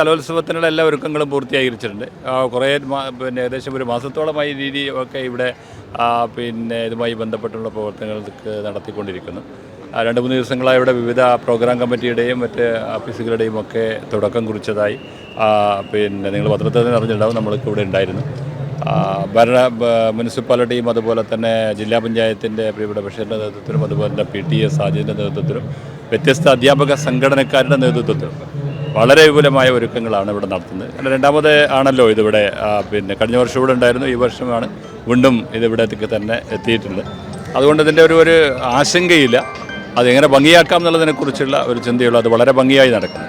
കലോത്സവത്തിനുള്ള എല്ലാ ഒരുക്കങ്ങളും പൂർത്തിയായിരിച്ചിട്ടുണ്ട് കുറേ പിന്നെ ഏകദേശം ഒരു മാസത്തോളമായി രീതി ഒക്കെ ഇവിടെ പിന്നെ ഇതുമായി ബന്ധപ്പെട്ടുള്ള പ്രവർത്തനങ്ങൾക്ക് നടത്തിക്കൊണ്ടിരിക്കുന്നു. രണ്ട് മൂന്ന് ദിവസങ്ങളായി ഇവിടെ വിവിധ പ്രോഗ്രാം കമ്മിറ്റിയുടെയും മറ്റ് ഓഫീസുകളുടെയും ഒക്കെ തുടക്കം കുറിച്ചതായി പിന്നെ നിങ്ങൾ പത്രത്തിൽ തന്നെ അറിഞ്ഞിട്ടുണ്ടാവും നമ്മൾക്ക് ഇവിടെ ഉണ്ടായിരുന്നു. ഭരണ മുനിസിപ്പാലിറ്റിയും അതുപോലെ തന്നെ ജില്ലാ പഞ്ചായത്തിന്റെ പ്രിയപ്പെട്ട ബഷീറിന്റെ നേതൃത്വത്തിലും അതുപോലെ തന്നെ പി ടി എസ് സാജിന്റെ നേതൃത്വത്തിലും വ്യത്യസ്ത അധ്യാപക സംഘടനക്കാരുടെ നേതൃത്വത്തിലും വളരെ വിപുലമായ ഒരുക്കങ്ങളാണ് ഇവിടെ നടത്തുന്നത്. കാരണം രണ്ടാമത് ആണല്ലോ ഇതിവിടെ പിന്നെ കഴിഞ്ഞ വർഷം ഇവിടെ ഉണ്ടായിരുന്നു ഈ വർഷമാണ് വീണ്ടും ഇതിവിടത്തേക്ക് തന്നെ എത്തിയിട്ടുണ്ട് അതുകൊണ്ട് ഇതിന്റെ ഒരു ഒരു ആശങ്കയില്ല. അതെങ്ങനെ ഭംഗിയാക്കാം എന്നുള്ളതിനെക്കുറിച്ചുള്ള ഒരു ചിന്തയുള്ളൂ. അത് വളരെ ഭംഗിയായി നടക്കുന്നു.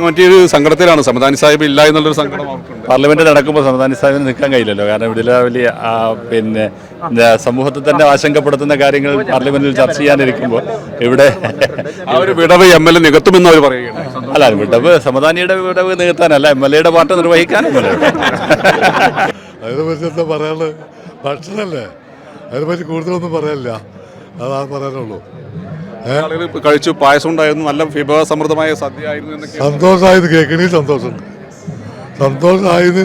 കമ്മിറ്റി ഒരു സങ്കടത്തിലാണ് സമദാനി സാഹിബ് ഇല്ല എന്നുള്ളൊരു സങ്കടം പാർലമെന്റ് നടക്കുമ്പോൾ സമദാനി സാഹിബിന് നിൽക്കാൻ കഴിയില്ലല്ലോ. കാരണം ഇവിടെ വലിയ പിന്നെ എന്താ, സമൂഹത്തെ തന്നെ ആശങ്കപ്പെടുത്തുന്ന കാര്യങ്ങൾ പാർലമെന്റിൽ ചർച്ച ചെയ്യാനിരിക്കുമ്പോൾ ഇവിടെ ആ ഒരു വിടവ് എം എൽ എ നികത്തുമെന്ന് അവർ പറയുകയാണ്. അല്ല വിടവ് സമദാനിയുടെ വിടവ് നികത്താനല്ല എം എൽ എയുടെ പാർട്ടി നിർവഹിക്കാനും എന്താ പറയാനുള്ളത്? ഭക്ഷണമല്ലേ? അതിനെപ്പറ്റി കൂടുതലൊന്നും പറയാനില്ല അതാ പറയാനുള്ളൂ. കഴിച്ചു പായസം ഉണ്ടായിരുന്നു നല്ല വിഭവസമൃദ്ധമായ സദ്യ ആയിരുന്നു എന്നൊക്കെ സന്തോഷമായത് സന്തോഷം. സന്തോഷമുണ്ട് സന്തോഷമായത്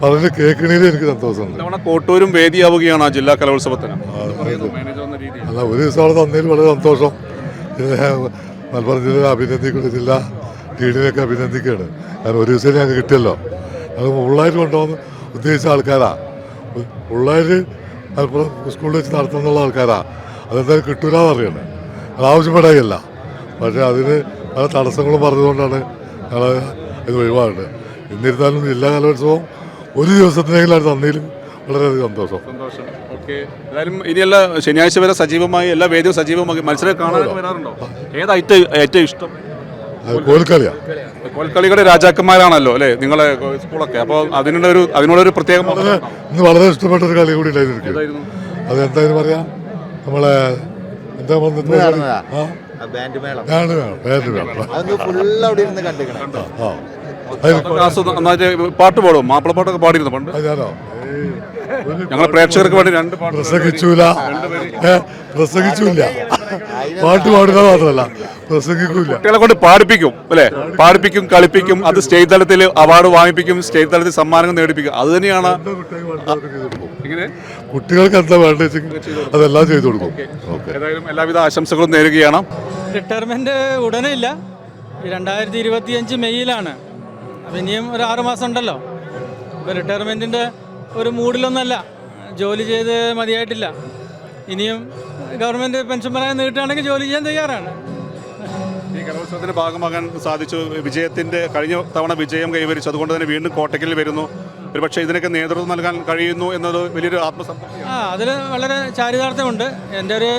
പറഞ്ഞ് കേൾക്കണേൽ എനിക്ക് സന്തോഷമുണ്ട്. കോട്ടൂരും വേദിയാവുകയാണ് ആ ജില്ലാ കലോത്സവത്തിന്. അല്ല ഒരു ദിവസം അവിടെ തന്നതിൽ വളരെ സന്തോഷം. മലപ്പുറം ജില്ലയെ അഭിനന്ദിക്കുന്ന ജില്ല ലീഡിനെയൊക്കെ അഭിനന്ദിക്കുകയാണ്. കാരണം ഒരു ദിവസം ഞങ്ങൾക്ക് കിട്ടിയല്ലോ. അത് ഉള്ളായിട്ട് കൊണ്ടുപോകുന്ന ഉദ്ദേശിച്ച ആൾക്കാരാണ് ഉള്ളായിട്ട് മലപ്പുറം സ്കൂളിൽ വെച്ച് നടത്തുന്നുള്ള ആൾക്കാരാണ് അതെന്തായാലും കിട്ടൂലെന്ന് അറിയണം അത് ആവശ്യപ്പെടുകയല്ല പക്ഷേ അതിന് പല തടസ്സങ്ങളും പറഞ്ഞുകൊണ്ടാണ് ഞങ്ങൾ ഇത് ഒഴിവാകുന്നത് എന്നിരുന്നാലും ജില്ലാ കലോത്സവം ഒരു ദിവസത്തിനെങ്കിലും തന്നേലും തന്നതിലും വളരെയധികം സന്തോഷം. സന്തോഷം. ഓക്കെ. ഏതായാലും ഇനിയല്ല ശനിയാഴ്ച വരെ സജീവമായി എല്ലാ വേദിയും സജീവമായി മത്സരം കാണാൻ വരാറുണ്ടോ? ഏതാ ഏറ്റവും ഏറ്റവും ഇഷ്ടം? കോൽക്കളിയാണ് കോൽക്കളികളുടെ രാജാക്കന്മാരാണല്ലോ അല്ലേ? നിങ്ങളെ സ്കൂളൊക്കെ. അപ്പോൾ അതിനുള്ള ഒരു അതിനുള്ളൊരു പ്രത്യേക വളരെ ഇന്ന് വളരെ ഇഷ്ടപ്പെട്ട ഒരു കളി കൂടി ഉണ്ടായിരുന്നു അത് എന്തായാലും അതെന്തായാലും പറയാം? നമ്മളെ എന്താ പറഞ്ഞത് ആ? ബാൻഡ് മേളം. ബാൻഡ് വേണ്ട വേണം അതൊന്ന് ഫുള്ള് അവിടെ ഇരുന്ന് ക്ലാസ് നന്നായിട്ട് പാട്ട് പാടും. മാപ്പിളപ്പാട്ടൊക്കെ പാടിയിരുന്നു പണ്ട്. അത് ഞാനോ ഞങ്ങളെ പ്രേക്ഷകർക്ക് വേണ്ടി രണ്ട് പാട്ട് പ്രസംഗിച്ചൂല. ഏ പ്രസംഗിച്ചൂല പാട്ട് പാടുക മാത്രമല്ല പ്രസംഗിക്കൂല. കുട്ടികളെ കൊണ്ട് പാടിപ്പിക്കും അല്ലേ? പാടിപ്പിക്കും കളിപ്പിക്കും അത് സ്റ്റേറ്റ് തലത്തിൽ അവാർഡ് വാങ്ങിപ്പിക്കും സ്റ്റേറ്റ് തലത്തിൽ സമ്മാനങ്ങൾ നേടിപ്പിക്കും. അത് തന്നെയാണ് കുട്ടികൾക്ക് എന്താ വേണ്ടത് അതെല്ലാം ചെയ്തു കൊടുക്കും. ഏതായാലും എല്ലാവിധ ആശംസകളും നേരുകയാണ്. റിട്ടയർമെന്റ് ഉടനെ ഇല്ല. രണ്ടായിരത്തി ഇരുപത്തിയഞ്ച് മെയ്യിലാണ്. അപ്പം ഇനിയും ഒരു ആറ് മാസം ഉണ്ടല്ലോ. ഇപ്പോൾ റിട്ടയർമെന്റിന്റെ ഒരു മൂഡിലൊന്നല്ല. ജോലി ചെയ്ത് മതിയായിട്ടില്ല. ഇനിയും ഗവൺമെന്റ് പെൻഷൻ പറയാൻ നീട്ടുകയാണെങ്കിൽ ജോലി ചെയ്യാൻ തയ്യാറാണ്. ഈ കലോത്സവത്തിന് ഭാഗമാകാൻ സാധിച്ചു. വിജയത്തിന്റെ കഴിഞ്ഞ തവണ വിജയം കൈവരിച്ചു. അതുകൊണ്ട് തന്നെ വീണ്ടും കോട്ടയ്ക്കൽ വരുന്നു. ഒരുപക്ഷെ ഇതിനൊക്കെ നേതൃത്വം നൽകാൻ കഴിയുന്നു എന്നത് വലിയൊരു ആത്മസംതൃപ്തി. ആ അതിൽ വളരെ ചാരിതാർത്ഥ്യമുണ്ട്. എന്റെ ഒരു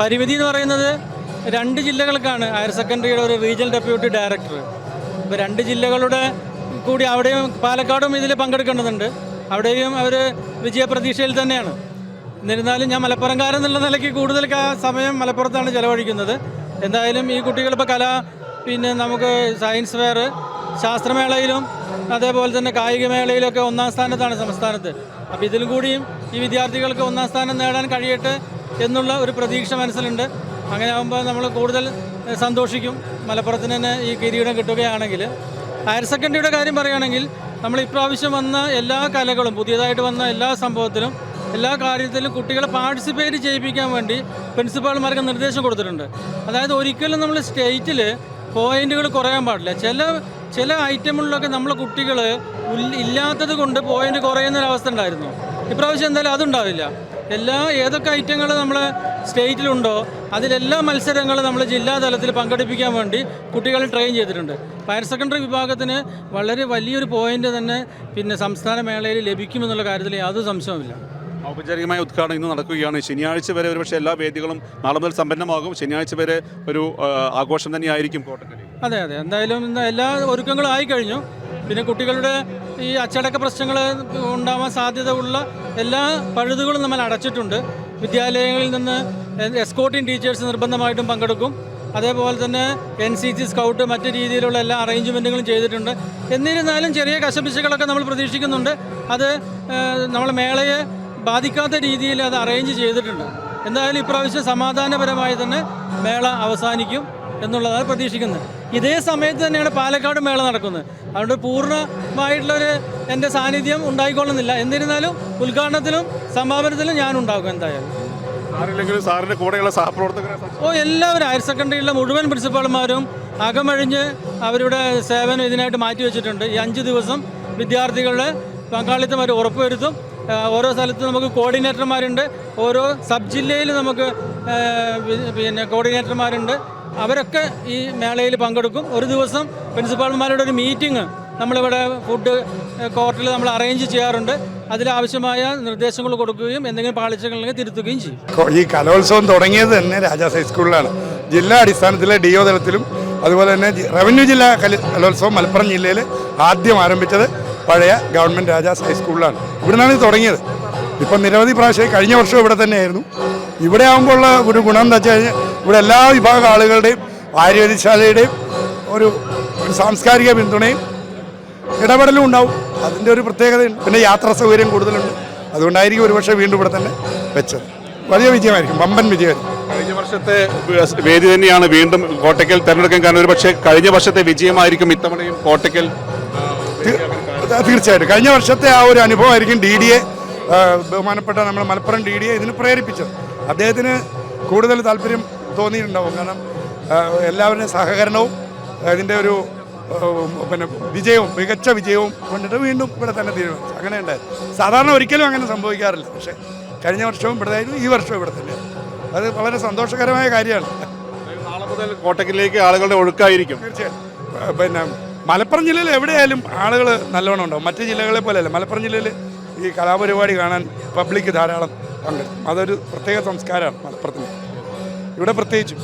പരിമിതി എന്ന് പറയുന്നത് രണ്ട് ജില്ലകൾക്കാണ്. ഹയർ സെക്കൻഡറിയുടെ ഒരു റീജിയണൽ ഡെപ്യൂട്ടി ഡയറക്ടർ. ഇപ്പോൾ രണ്ട് ജില്ലകളുടെ കൂടി അവിടെയും പാലക്കാടും ഇതിൽ പങ്കെടുക്കേണ്ടതുണ്ട്. അവിടെയും അവർ വിജയപ്രതീക്ഷയിൽ തന്നെയാണ്. എന്നിരുന്നാലും ഞാൻ മലപ്പുറംകാരൻ എന്നുള്ള നിലയ്ക്ക് കൂടുതൽ സമയം മലപ്പുറത്താണ് ചിലവഴിക്കുന്നത്. എന്തായാലും ഈ കുട്ടികൾ ഇപ്പോൾ കല പിന്നെ നമുക്ക് സയൻസ് ഫെയർ ശാസ്ത്രമേളയിലും അതേപോലെ തന്നെ കായികമേളയിലൊക്കെ ഒന്നാം സ്ഥാനത്താണ് സംസ്ഥാനത്ത്. അപ്പോൾ ഇതിലും കൂടിയും ഈ വിദ്യാർത്ഥികൾക്ക് ഒന്നാം സ്ഥാനം നേടാൻ കഴിയട്ടെ എന്നുള്ള ഒരു പ്രതീക്ഷ മനസ്സിലുണ്ട്. അങ്ങനെ ആകുമ്പോൾ നമ്മൾ കൂടുതൽ സന്തോഷിക്കും. മലപ്പുറത്തിന് തന്നെ ഈ കിരീടം കിട്ടുകയാണെങ്കിൽ ഹയർ സെക്കൻഡറിയുടെ കാര്യം പറയുകയാണെങ്കിൽ നമ്മൾ ഇപ്രാവശ്യം വന്ന എല്ലാ കലകളും പുതിയതായിട്ട് വന്ന എല്ലാ സംഭവത്തിലും എല്ലാ കാര്യത്തിലും കുട്ടികളെ പാർട്ടിസിപ്പേറ്റ് ചെയ്യിപ്പിക്കാൻ വേണ്ടി പ്രിൻസിപ്പാൾമാർക്ക് നിർദ്ദേശം കൊടുത്തിട്ടുണ്ട്. അതായത് ഒരിക്കലും നമ്മൾ സ്റ്റേറ്റിൽ പോയിന്റുകൾ കുറയാൻ പാടില്ല. ചില ചില ഐറ്റമുകളിലൊക്കെ നമ്മളെ കുട്ടികൾ ഇല്ലാത്തത് കൊണ്ട് പോയിന്റ് കുറയുന്ന ഒരു അവസ്ഥ ഉണ്ടായിരുന്നു. ഇപ്രാവശ്യം എന്തായാലും അതുണ്ടാവില്ല എല്ലാ ഏതൊക്കെ ഐറ്റങ്ങൾ നമ്മൾ സ്റ്റേറ്റിലുണ്ടോ അതിലെല്ലാ മത്സരങ്ങളും നമ്മൾ ജില്ലാതലത്തിൽ പങ്കെടുപ്പിക്കാൻ വേണ്ടി കുട്ടികളെ ട്രെയിൻ ചെയ്തിട്ടുണ്ട്. ഹയർ സെക്കൻഡറി വിഭാഗത്തിന് വളരെ വലിയൊരു പോയിന്റ് തന്നെ പിന്നെ സംസ്ഥാന മേളയിൽ ലഭിക്കുമെന്നുള്ള കാര്യത്തിൽ യാതൊരു സംശയവുമില്ല. ഔപചാരികമായ ഉദ്ഘാടനം ഇന്ന് നടക്കുകയാണ്. ശനിയാഴ്ച വരെ ഒരുപക്ഷെ എല്ലാ വേദികളും നാളെ മുതൽ സമ്പന്നമാകും. ശനിയാഴ്ച വരെ ഒരു ആഘോഷം തന്നെയായിരിക്കും കോട്ടക്കലിൽ. അതെ അതെ. എന്തായാലും എല്ലാ ഒരുക്കങ്ങളും ആയി കഴിഞ്ഞു പിന്നെ കുട്ടികളുടെ ഈ അച്ചടക്ക പ്രശ്നങ്ങൾ ഉണ്ടാവാൻ സാധ്യത ഉള്ള എല്ലാ പഴുതുകളും നമ്മൾ അടച്ചിട്ടുണ്ട്. വിദ്യാലയങ്ങളിൽ നിന്ന് എസ്കോട്ടിംഗ് ടീച്ചേഴ്സ് നിർബന്ധമായിട്ടും പങ്കെടുക്കും. അതേപോലെ തന്നെ എൻ സി സി സ്കൗട്ട് മറ്റു രീതിയിലുള്ള എല്ലാ അറേഞ്ച്മെന്റുകളും ചെയ്തിട്ടുണ്ട്. എന്നിരുന്നാലും ചെറിയ കശപിശകളൊക്കെ നമ്മൾ പ്രതീക്ഷിക്കുന്നുണ്ട്. അത് നമ്മളെ മേളയെ ബാധിക്കാത്ത രീതിയിൽ അത് അറേഞ്ച് ചെയ്തിട്ടുണ്ട്. എന്തായാലും ഇപ്രാവശ്യം സമാധാനപരമായി തന്നെ മേള അവസാനിക്കും എന്നുള്ളതാണ് പ്രതീക്ഷിക്കുന്നത്. ഇതേ സമയത്ത് തന്നെയാണ് പാലക്കാട് മേള നടക്കുന്നത്. അതുകൊണ്ട് പൂർണമായിട്ടുള്ളൊരു എന്റെ സാന്നിധ്യം ഉണ്ടായിക്കൊള്ളുന്നില്ല. എന്നിരുന്നാലും ഉദ്ഘാടനത്തിലും സമാപനത്തിലും ഞാൻ ഉണ്ടാകും എന്തായാലും. സാറിന്റെ കൂടെയുള്ള സഹപ്രവർത്തകരെ ഓ എല്ലാവരും ഹയർ സെക്കൻഡറിയിലെ മുഴുവൻ പ്രിൻസിപ്പാൾമാരും അകമഴിഞ്ഞ് അവരുടെ സേവനം ഇതിനായിട്ട് മാറ്റിവെച്ചിട്ടുണ്ട്. ഈ അഞ്ച് ദിവസം വിദ്യാർത്ഥികളുടെ പങ്കാളിത്തം അവർ ഉറപ്പുവരുത്തും. ഓരോ സ്ഥലത്ത് നമുക്ക് കോർഡിനേറ്റർമാരുണ്ട്. ഓരോ സബ് ജില്ലയിൽ നമുക്ക് പിന്നെ കോർഡിനേറ്റർമാരുണ്ട്. അവരൊക്കെ ഈ മേളയിൽ പങ്കെടുക്കും. ഒരു ദിവസം പ്രിൻസിപ്പാൾമാരുടെ ഒരു മീറ്റിംഗ് നമ്മളിവിടെ ഫുഡ് കോർട്ടിൽ നമ്മൾ അറേഞ്ച് ചെയ്യാറുണ്ട്. അതിലാവശ്യമായ നിർദ്ദേശങ്ങൾ കൊടുക്കുകയും എന്തെങ്കിലും പാളിച്ചകളുണ്ടെങ്കിൽ തിരുത്തുകയും ചെയ്യും. ഈ കലോത്സവം തുടങ്ങിയത് തന്നെ രാജാസ് ഹൈസ്കൂളിലാണ് ജില്ലാ അടിസ്ഥാനത്തിലെ ഡി ഒ തലത്തിലും അതുപോലെ തന്നെ റവന്യൂ ജില്ലാ കലോത്സവം മലപ്പുറം ജില്ലയിൽ ആദ്യം ആരംഭിച്ചത് പഴയ ഗവൺമെന്റ് രാജാസ് ഹൈസ്കൂളിലാണ്. ഇവിടുന്നാണ് ഇത് തുടങ്ങിയത്. ഇപ്പം നിരവധി പ്രാവശ്യം കഴിഞ്ഞ വർഷം ഇവിടെ തന്നെയായിരുന്നു. ഇവിടെ ആകുമ്പോൾ ഉള്ള ഒരു ഗുണം എന്താ വെച്ച് കഴിഞ്ഞാൽ ഇവിടെ എല്ലാ വിഭാഗ ആളുകളുടെയും ആയുർവേദശാലയുടെയും ഒരു ഒരു സാംസ്കാരിക പിന്തുണയും ഇടപെടലും ഉണ്ടാവും. അതിന്റെ ഒരു പ്രത്യേകതയുണ്ട്. പിന്നെ യാത്രാ സൗകര്യം കൂടുതലുണ്ട്. അതുകൊണ്ടായിരിക്കും ഒരുപക്ഷെ വീണ്ടും ഇവിടെ തന്നെ വെച്ചത്. വലിയ വിജയമായിരിക്കും. വമ്പൻ വിജയമായിരിക്കും. കഴിഞ്ഞ വർഷത്തെ വേദി തന്നെയാണ് വീണ്ടും കോട്ടയ്ക്കൽ തിരഞ്ഞെടുക്കാൻ കാരണം. ഒരു പക്ഷേ കഴിഞ്ഞ വർഷത്തെ വിജയമായിരിക്കും ഇത്തവണയും കോട്ടയ്ക്കൽ തീർച്ചയായിട്ടും. കഴിഞ്ഞ വർഷത്തെ ആ ഒരു അനുഭവമായിരിക്കും ഡി ഡി എ ബഹുമാനപ്പെട്ട നമ്മൾ മലപ്പുറം ഡി ഡി എ ഇതിന് പ്രേരിപ്പിച്ചത്. അദ്ദേഹത്തിന് കൂടുതൽ താല്പര്യം തോന്നിയിട്ടുണ്ടാവും. കാരണം എല്ലാവരുടെയും സഹകരണവും അതിന്റെ ഒരു പിന്നെ വിജയവും മികച്ച വിജയവും കൊണ്ടിട്ട് വീണ്ടും ഇവിടെ തന്നെ തീരുമാനിച്ചു. അങ്ങനെ ഉണ്ടായിരുന്നു സാധാരണ ഒരിക്കലും അങ്ങനെ സംഭവിക്കാറില്ല. പക്ഷേ കഴിഞ്ഞ വർഷവും ഇവിടെ ആയിരുന്നു ഈ വർഷവും ഇവിടെ തന്നെയാണ്. അത് വളരെ സന്തോഷകരമായ കാര്യമാണ്. നാളെ മുതൽ കോട്ടക്കിലേക്ക് ആളുകളുടെ ഒഴുക്കായിരിക്കും. തീർച്ചയായും പിന്നെ മലപ്പുറം ജില്ലയിൽ എവിടെയായാലും ആളുകൾ നല്ലവണ്ണം ഉണ്ടാവും. മറ്റ് ജില്ലകളെ പോലെയല്ല. മലപ്പുറം ജില്ലയിൽ ഈ കലാപരിപാടി കാണാൻ പബ്ലിക് ധാരാളം പങ്കെടുക്കും. അതൊരു പ്രത്യേക സംസ്കാരമാണ് മലപ്പുറത്തിന്. ഇവിടെ പ്രത്യേകിച്ചും.